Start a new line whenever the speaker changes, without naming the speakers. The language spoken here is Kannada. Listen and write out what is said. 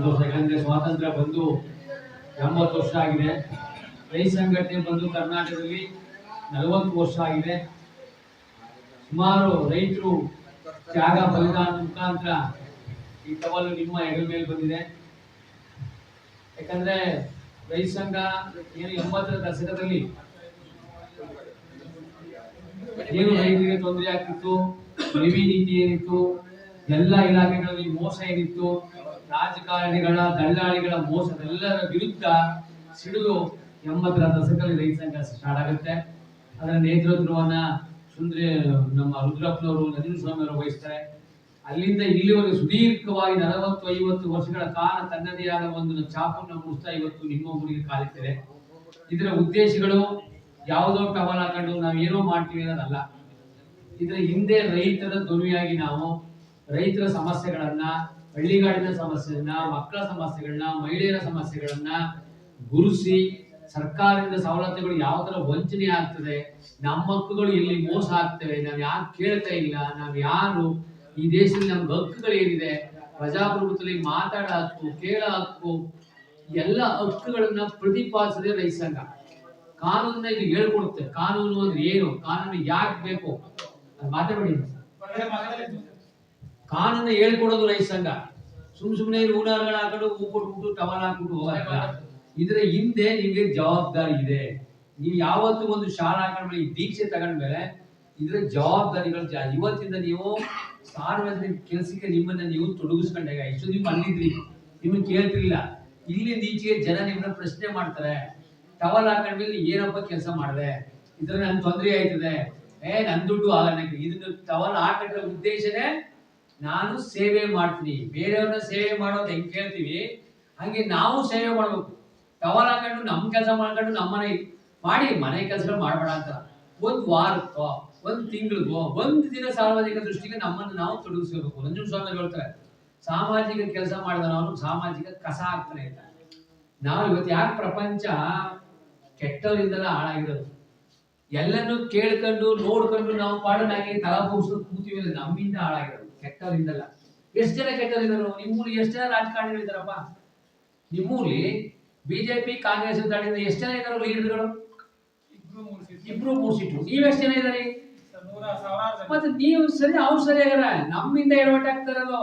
ಸಂತೋಷ ಯಾಕಂದ್ರೆ ಸ್ವಾತಂತ್ರ್ಯ ಬಂದು ಎಂಬತ್ತು ವರ್ಷ ಆಗಿದೆ. ರೈ ಸಂಘಟನೆ ಬಂದು ಕರ್ನಾಟಕದಲ್ಲಿ ನಲವತ್ತು ವರ್ಷ ಆಗಿದೆ. ಸುಮಾರು ರೈತರು ತ್ಯಾಗ ಬಲಿದಾನ ಮುಖಾಂತರ ಈ ಟವಲು ನಿಮ್ಮ ಹೆಗಲ ಮೇಲೆ ಬಂದಿದೆ. ಯಾಕಂದ್ರೆ ರೈತ ಸಂಘ ಏನು ಎಂಬತ್ತರ ದಶಕದಲ್ಲಿ ಏನು ರೈತರಿಗೆ ತೊಂದರೆ ಆಗ್ತಿತ್ತು ಕಡಿಮೆ ನೀತಿ ಏನಿತ್ತು, ಎಲ್ಲ ಇಲಾಖೆಗಳಲ್ಲಿ ಮೋಸ ಏನಿತ್ತು ರಾಜಕಾರಣಿಗಳ ದಳ್ಳಾಳಿಗಳ ಮೋಸದೆಲ್ಲರ ವಿರುದ್ಧ ಸಿಡಿದು ಎಂಬತ್ತರ ದಶಕದಲ್ಲಿ ರೈತ ಸಂಘ ಸ್ಟಾರ್ಟ್ ಆಗುತ್ತೆ. ಅದರ ನೇತೃತ್ವವನ್ನ ಸುಂದ್ರಿ, ನಮ್ಮ ರುದ್ರಪ್ಪನವರು, ನರಸಿಂಹಸ್ವಾಮಿ ಅವರು ವಹಿಸ್ತಾರೆ. ಅಲ್ಲಿಂದ ಇಲ್ಲಿವರೆಗೆ ಸುದೀರ್ಘವಾಗಿ ನಲವತ್ತು, ಐವತ್ತು ವರ್ಷಗಳ ಕಾಲ ತನ್ನದೇ ಆದ ಒಂದು ಚಾಪನ್ನು ಮುಗಿಸ್ತಾ ಇವತ್ತು ನಿಮ್ಮ ಊರಿಗೆ ಕಾಲಿಟ್ಟಿದೆ. ಇದರ ಉದ್ದೇಶಗಳು ಯಾವುದೋ ಟವಲ್ ಹಾಕೊಂಡು ನಾವು ಏನೋ ಮಾಡ್ತೀವಿ ಅನ್ನೋದಲ್ಲ. ಇದರ ಹಿಂದೆ ರೈತರ ಧ್ವನಿಯಾಗಿ ನಾವು ರೈತರ ಸಮಸ್ಯೆಗಳನ್ನ ಹಳ್ಳಿಗಾಡಿನ ಸಮಸ್ಯೆಗಳನ್ನ, ಮಕ್ಕಳ ಸಮಸ್ಯೆಗಳನ್ನ, ಮಹಿಳೆಯರ ಸಮಸ್ಯೆಗಳನ್ನ ಗುರುಸಿ ಸರ್ಕಾರದಿಂದ ಸವಲತ್ತುಗಳು ಯಾವ ತರ ವಂಚನೆ ಆಗ್ತದೆ ನಮ್ಮ ಹಕ್ಕುಗಳು ಎಲ್ಲಿ ಮೋಸ ಆಗ್ತವೆ, ನಾವು ಯಾರು ಕೇಳ್ತಾ ಇಲ್ಲ, ನಾವು ಯಾರು ಈ ದೇಶದಲ್ಲಿ ನಮ್ಗೆ ಹಕ್ಕುಗಳು ಏನಿದೆ, ಪ್ರಜಾಪ್ರಭುತ್ವದಲ್ಲಿ ಮಾತಾಡ ಹಕ್ಕು, ಕೇಳ ಹಕ್ಕು, ಎಲ್ಲ ಹಕ್ಕುಗಳನ್ನ ಪ್ರತಿಪಾದಿಸದೆ ರೈತ ಸಂಘ. ಕಾನೂನನ್ನ ಇಲ್ಲಿ ಹೇಳ್ಕೊಡುತ್ತೆ. ಕಾನೂನು ಅಂದ್ರೆ ಏನು? ಕಾನೂನು ಯಾಕೆ ಬೇಕು? ಅದು ಮಾತಾಡಿ ಕಾನೂನು ಹೇಳ್ಕೊಡೋದು ರೈತ ಸಂಘ. ಸುಮ್ ಸುಮ್ನೆ ಊನಾರ್ಗಳು ಹಾಕೊಂಡು ಹೂ ಕೊಟ್ಬಿಟ್ಟು ಟವಲ್ ಹಾಕ್ಬಿಟ್ಟು ಹೋಗಲ್ಲ ಇದರ ಹಿಂದೆ ನಿಮ್ಗೆ ಜವಾಬ್ದಾರಿ ಇದೆ. ನೀವು ಯಾವತ್ತು ಒಂದು ಶಾಲಾ ಹಾಕೊಂಡ್ಮೇಲೆ ಈ ದೀಕ್ಷೆ ತಗೊಂಡ್ಮೇಲೆ ಇದ್ರ ಜವಾಬ್ದಾರಿಗಳು ಜಾ, ಇವತ್ತಿಂದ ನೀವು ಸಾರ್ವಜನಿಕ ಕೆಲಸಕ್ಕೆ ನಿಮ್ಮನ್ನ ನೀವು ತೊಡಗಿಸ್ಕೊಂಡಾಗ ಇಷ್ಟು ನೀವು ಅಲ್ಲಿದ್ರಿ ನಿಮ್ಮನ್ನ ಕೇಳ್ತಿರ್ಲಿಲ್ಲ. ಇಲ್ಲಿ ಈಚೆಗೆ ಜನ ನಿಮ್ಮನ್ನ ಪ್ರಶ್ನೆ ಮಾಡ್ತಾರೆ. ಟವಲ್ ಹಾಕೊಂಡ್ಮೇಲೆ ಏನಪ್ಪ ಕೆಲಸ ಮಾಡಿದೆ? ಇದ್ರ ನನ್ ತೊಂದರೆ ಆಯ್ತದೆ. ಏ, ನನ್ ದುಡ್ಡು ಆಗಲ್ಲ. ಇದನ್ನ ಟವಲ್ ಹಾಕಿದ್ರೆ ಉದ್ದೇಶನೇ ನಾನು ಸೇವೆ ಮಾಡ್ತೀನಿ. ಬೇರೆಯವ್ರನ್ನ ಸೇವೆ ಮಾಡೋದು ಹೆಂಗೆ ಕೇಳ್ತೀವಿ? ಹಂಗೆ ನಾವು ಸೇವೆ ಮಾಡಬೇಕು. ಟವಲ್ ಹಾಕೊಂಡು ನಮ್ ಕೆಲಸ ಮಾಡ್ಕೊಂಡು ನಮ್ಮನೆ ಮಾಡಿ ಮನೆ ಕೆಲಸ ಮಾಡಬೇಡ ಅಂತ. ಒಂದ್ ವಾರಕ್ಕೋ, ಒಂದ್ ತಿಂಗಳಿಗೋ, ಒಂದ್ ದಿನ ಸಾರ್ವಜನಿಕ ದೃಷ್ಟಿಗೆ ನಮ್ಮನ್ನು ನಾವು ತೊಡಗಿಸ್ಕೋಬೇಕು ನಂಜುನ ಸ್ವಾಮಿ ಹೇಳ್ತಾರೆ, ಸಾಮಾಜಿಕ ಕೆಲಸ ಮಾಡಿದವನು ಸಾಮಾಜಿಕ ಕಸ ಆಗ್ತಾನೆ ಅಂತ. ನಾವು ಇವತ್ತು ಯಾಕೆ ಪ್ರಪಂಚ ಕೆಟ್ಟವರಿಂದಲ್ಲ ಹಾಳಾಗಿರೋದು? ಎಲ್ಲನೂ ಕೇಳ್ಕೊಂಡು, ನೋಡ್ಕೊಂಡು ನಾವು ಪಾಡನಾಗಿ ತಲಾ ಕೂತೀವಿ ನಮ್ಮಿಂದ ಹಾಳಾಗಿರೋದು. ಕೆಟ್ಟವರಿಂದಲ್ಲ. ಎಷ್ಟು ಜನ ಕೆಟ್ಟವರಿದ್ದಾರೆ ನಿಮ್ಮೂರಲ್ಲಿ ಎಷ್ಟು ಜನ ರಾಜಕಾರಣಿಗಳಿದ್ದಾರಪ್ಪ ನಿಮ್ಮೂರಲ್ಲಿ ಬಿಜೆಪಿ ಕಾಂಗ್ರೆಸ್ ದಾಳಿಯಿಂದ ಎಷ್ಟು ಜನ ಇದ್ದಾರೆ ಲೀಡರ್ಗಳು ಇಬ್ರು ಮೂರು ಸೀಟು ಎಷ್ಟ್ ಜನ ಇದ್ದಾರೆ? ಮತ್ತೆ ನೀವು ಸರಿ ಅವ್ರು ಸರಿ ಆಗಲ್ಲ ನಮ್ಮಿಂದ ಎಡವಟ್ಟು ಆಗ್ತಾರಲ್ಲೋ